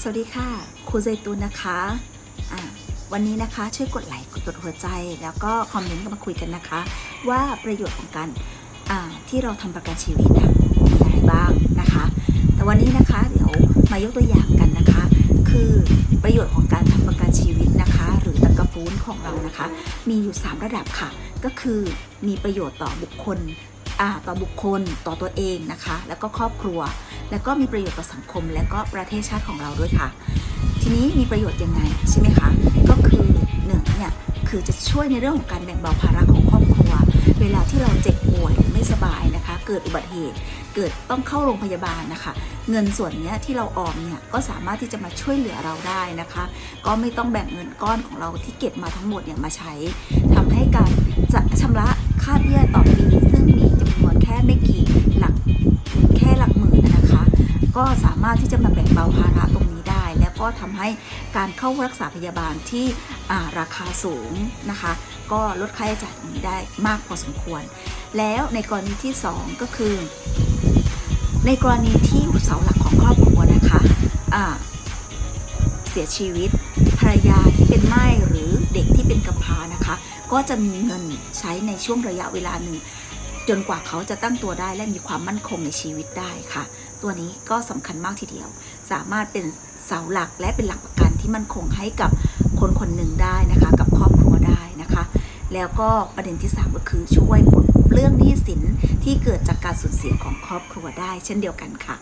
สวัสดีค่ะครูใจตูนนะคะอ่าวันนี้นะคะช่วยกดไลค์กดหัวใจ แล้วก็คอมเมนต์กันมาคุยกันนะคะ ว่าประโยชน์ของการที่เราทำประกันชีวิตอะมีอะไรบ้างนะคะ แต่วันนี้นะคะเดี๋ยวมายกตัวอย่างกันนะคะ คือประโยชน์ของการทำประกันชีวิตนะคะ หรือตะกะฟูนของเรานะคะ มีอยู่ 3 ระดับค่ะ ก็คือมีประโยชน์ต่อบุคคล ต่อบุคคลต่อตัวเองนะคะ แล้วก็ครอบครัว แล้วก็มีประโยชน์ต่อสังคม และก็ประเทศชาติของเราด้วยค่ะ ทีนี้มีประโยชน์ยังไงใช่ไหมคะ ก็คือหนึ่งเนี่ยคือจะช่วยในเรื่องของการแบ่งเบาภาระของครอบครัว เวลาที่เราเจ็บป่วยไม่สบายนะคะ เกิดอุบัติเหตุ เกิดต้องเข้าโรงพยาบาลนะคะ เงินส่วนเนี้ยที่เราออมเนี่ยก็สามารถที่จะมาช่วยเหลือเราได้นะคะ ก็ไม่ต้องแบ่งเงินก้อนของเราที่เก็บมาทั้งหมดเนี่ยมาใช้ทำให้การ ก็สามารถที่จะมาแบ่งเบาภาระตรงนี้ได้ แล้วก็ทำให้การเข้ารักษาพยาบาลที่ราคาสูงนะคะ ก็ลดค่าใช้จ่ายตรงนี้ได้มากพอสมควร แล้วในกรณีที่ 2 ก็คือ ในกรณีที่เสาหลักของครอบครัวนะคะเสียชีวิตภรรยาที่เป็นไม้หรือเด็กที่เป็นกำพร้านะคะ ก็จะมีเงินใช้ในช่วงระยะเวลาหนึ่งจนกว่าเขาจะตั้งตัวได้และมีความมั่นคงในชีวิตได้ค่ะ ตัวนี้ก็สำคัญมากทีเดียว สามารถเป็นเสาหลักและเป็นหลักประกันที่มั่นคงให้กับคนคนหนึ่งได้นะคะ กับครอบครัวได้นะคะ แล้วก็ประเด็นที่ 3 ก็คือช่วยปลดเรื่องหนี้สินที่เกิดจากการสูญเสียของครอบครัวได้ เช่นเดียวกันค่ะ